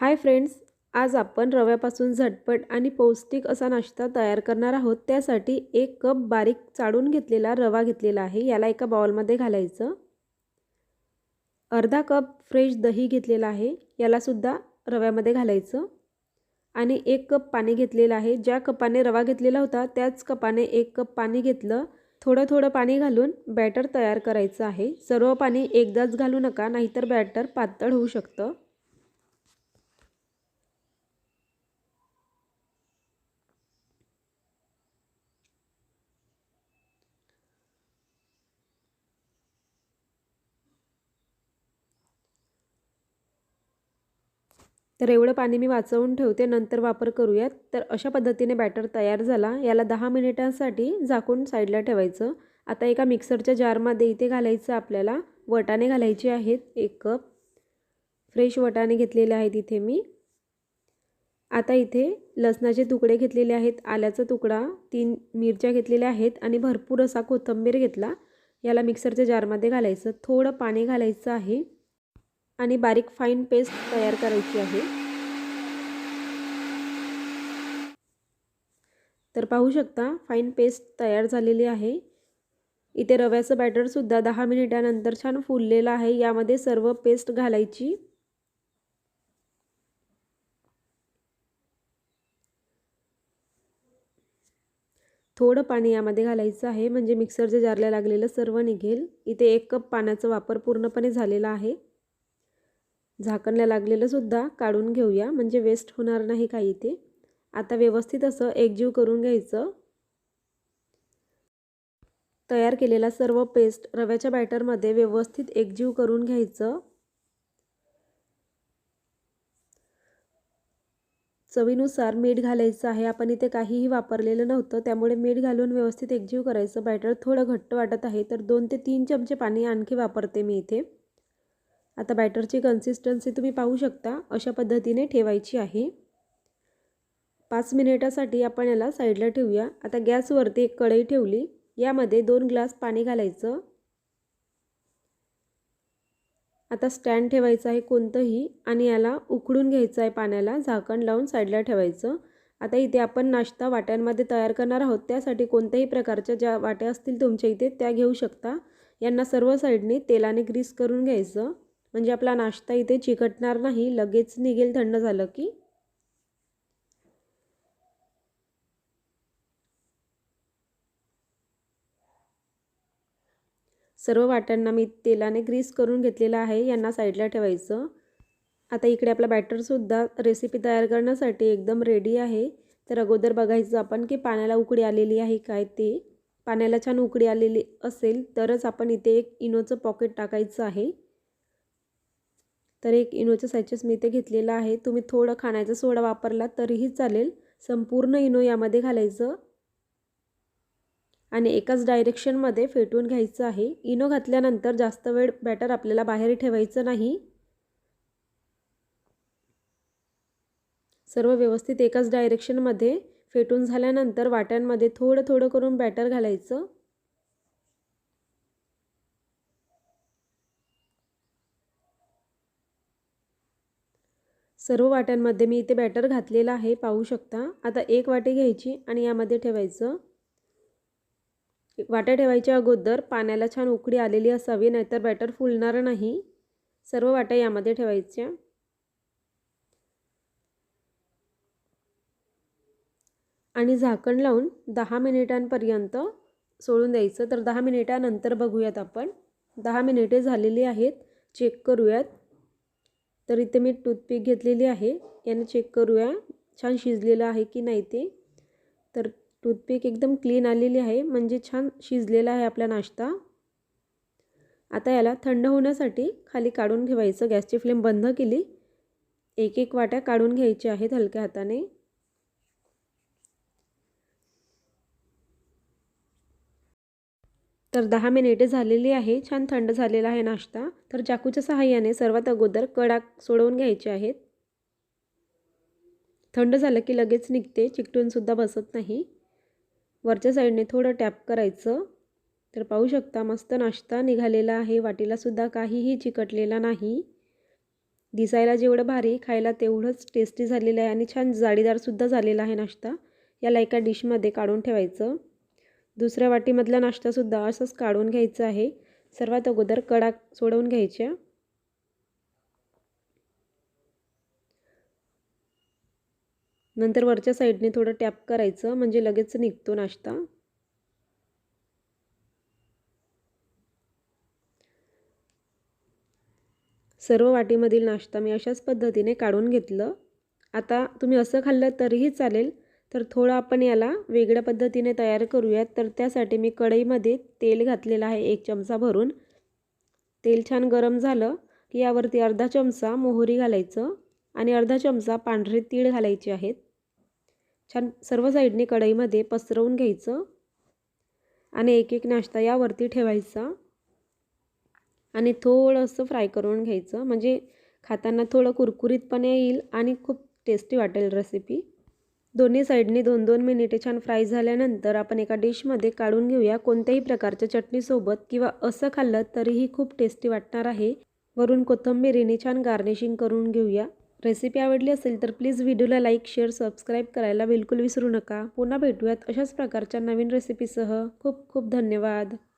Hi friends आज आपण रव्यापासून झटपट आणि पौष्टिक असा नाश्ता तयार करणार आहोत. त्यासाठी एक कप बारीक चाळून घेतलेला रवा घेतलेला आहे. याला एका बाउलमध्ये घालायचं. अर्धा कप फ्रेश दही घेतलेला आहे. यालासुद्धा रव्यामध्ये घालायचं. आणि एक कप पाणी घेतलेलं आहे. ज्या कपाने रवा घेतलेला होता त्याच कपाने एक कप पाणी घेतलं. थोडं थोडं पाणी घालून बॅटर तयार करायचं आहे. सर्व पाणी एकदाच घालू नका नाहीतर बॅटर पातळ होऊ शकतं. तर एवढं पाणी मी वाचवून ठेवते नंतर वापर करूयात. तर अशा पद्धतीने बॅटर तयार झाला. याला दहा मिनिटांसाठी झाकून साईडला ठेवायचं. आता एका मिक्सरच्या जारमध्ये इथे घालायचं आपल्याला. वटाणे घालायचे आहेत एक कप फ्रेश वटाणे घेतलेले आहेत इथे मी. आता इथे लसणाचे तुकडे घेतलेले आहेत आल्याचा तुकडा तीन मिरच्या घेतलेल्या आहेत आणि भरपूर असा कोथिंबीर घेतला. याला मिक्सरच्या जारमध्ये घालायचं. थोडं पाणी घालायचं आहे. आणि बारीक फाईन पेस्ट तयार करायची आहे. तर पाहू शकता फाईन पेस्ट तयार झालेली आहे. इथे रव्याचं बॅटरसुद्धा दहा मिनिटानंतर छान फुललेलं आहे. यामध्ये सर्व पेस्ट घालायची. थोडं पाणी यामध्ये घालायचं आहे. म्हणजे मिक्सरच्या जारला लागलेलं सर्व निघेल. इथे एक कप पाण्याचा वापर पूर्णपणे झालेला आहे. झाकणला लागलेलंसुद्धा काढून घेऊया. म्हणजे वेस्ट होणार नाही काही ते आता व्यवस्थित असं एकजीव करून घ्यायचं. तयार केलेला सर्व पेस्ट रव्याच्या बॅटरमध्ये व्यवस्थित एकजीव करून घ्यायचं. चवीनुसार मीठ घालायचं आहे. आपण इथे काहीही वापरलेलं नव्हतं. त्यामुळे मीठ घालून व्यवस्थित एकजीव करायचं. बॅटर थोडं घट्ट वाटत आहे. तर दोन ते तीन चमचे पाणी आणखी वापरते मी इथे. आता बॅटरची कन्सिस्टन्सी तुम्ही पाहू शकता अशा पद्धतीने ठेवायची आहे. पाच मिनिटासाठी आपण याला साईडला ठेवूया. आता गॅसवरती एक कढई ठेवली. यामध्ये दोन ग्लास पाणी घालायचं. आता स्टँड ठेवायचं आहे कोणतंही आणि याला उकडून घ्यायचं आहे पाण्याला. झाकण लावून साईडला ठेवायचं. आता इथे आपण नाश्ता वाट्यांमध्ये तयार करणार आहोत. त्यासाठी कोणत्याही प्रकारच्या ज्या वाट्या असतील तुमच्या इथे त्या घेऊ शकता. यांना सर्व साईडने तेलाने ग्रीस करून घ्यायचं. म्हणजे आपला नाश्ता इथे चिकटणार नाही लगेच निघेल थंड झालं की? सर्व वाट्यांना मी तेलाने ग्रीस करून घेतलेलं आहे यांना साईडला ठेवायचं. आता इकडे आपला बॅटरसुद्धा रेसिपी तयार करण्यासाठी एकदम रेडी आहे. तर अगोदर बघायचं आपण की पाण्याला उकडी आलेली आहे काय ते. पाण्याला छान उकडी आलेली असेल तरच आपण इथे एक इनोचं पॉकेट टाकायचं आहे. तर एक इनोचं सॅचेस मी इथे घेतलेलं आहे. तुम्ही थोडं खाण्याचा सोडा वापरला तरीही चालेल. संपूर्ण इनो यामध्ये घालायचं. आणि एकाच डायरेक्शनमध्ये फेटून घ्यायचं आहे. इनो घातल्यानंतर जास्त वेळ बॅटर आपल्याला बाहेर ठेवायचं नाही. सर्व व्यवस्थित एकाच डायरेक्शनमध्ये फेटून झाल्यानंतर वाट्यांमध्ये थोडं थोडं करून बॅटर घालायचं. सर्व वाट्यांमध्ये मी इथे बॅटर घातलेलं आहे पाहू शकता. आता एक वाटी घ्यायची आणि यामध्ये ठेवायचं. वाट्या ठेवायच्या अगोदर पाण्याला छान उकडी आलेली असावी नाहीतर बॅटर फुलणार नाही. सर्व वाट्या यामध्ये ठेवायच्या. आणि झाकण लावून दहा मिनिटांपर्यंत सोडून द्यायचं. तर दहा मिनिटानंतर बघूयात आपण. दहा मिनिटे झालेली आहेत. चेक करूयात. तर इथे मी टूथपिक घेतलेली आहे. याने चेक करूया छान शिजलेलं आहे की नाही ते. तर टूथपिक एकदम क्लीन आलेली आहे. म्हणजे छान शिजलेला आहे आपला नाश्ता. आता याला थंड होण्यासाठी खाली काढून ठेवायचं. गॅसची फ्लेम बंद केली. एक एक वाट्या काढून घ्यायच्या आहेत हलक्या हाताने. तर दहा मिनिटे झालेली आहे छान थंड झालेला आहे नाश्ता. तर चाकूच्या सहाय्याने सर्वात अगोदर कडा सोडवून घ्यायचे आहेत. थंड झालं की लगेच निघते चिकटूनसुद्धा बसत नाही. वरच्या साईडने थोडं टॅप करायचं. तर पाहू शकता मस्त नाश्ता निघालेला आहे. वाटीलासुद्धा काहीही चिकटलेला नाही. दिसायला जेवढं भारी खायला तेवढंच टेस्टी झालेलं आहे आणि छान जाळीदारसुद्धा झालेला आहे नाश्ता. याला एका डिशमध्ये काढून ठेवायचं. दुसऱ्या वाटीमधला नाश्तासुद्धा असंच काढून घ्यायचं आहे. सर्वात अगोदर कडा सोडवून घ्यायच्या. नंतर वरच्या साईडने थोडं टॅप करायचं म्हणजे लगेच निघतो नाश्ता. सर्व वाटीमधील नाश्ता मी अशाच पद्धतीने काढून घेतलं. आता तुम्ही असं खाल्लं तरीही चालेल तर थोडं आपण याला वेगळ्या पद्धतीने तयार करूयात. तर त्यासाठी मी कढईमध्ये तेल घातलेलं आहे एक चमचा भरून. तेल छान गरम झालं की यावरती अर्धा चमचा मोहरी घालायचं आणि अर्धा चमचा पांढरे तीळ घालायचे आहेत. छान सर्व साईडने कढईमध्ये पसरवून घ्यायचं आणि एक एक नाश्ता यावरती ठेवायचा आणि थोडंसं फ्राय करून घ्यायचं. म्हणजे खाताना थोडं कुरकुरीतपणे येईल आणि खूप टेस्टी वाटेल रेसिपी दोन्ही साईडने दोन दोन मिनिटे छान फ्राय झाल्यानंतर आपण एका डिशमध्ये काढून घेऊया. कोणत्याही प्रकारच्या चटणीसोबत किंवा असं खाल्लं तरीही खूप टेस्टी वाटणार आहे. वरून कोथिंबिरीने छान गार्निशिंग करून घेऊया. रेसिपी आवडली असेल तर प्लीज व्हिडिओला लाईक शेअर सबस्क्राईब करायला बिलकुल विसरू नका. पुन्हा भेटूयात अशाच प्रकारच्या नवीन रेसिपीसह. खूप खूप धन्यवाद.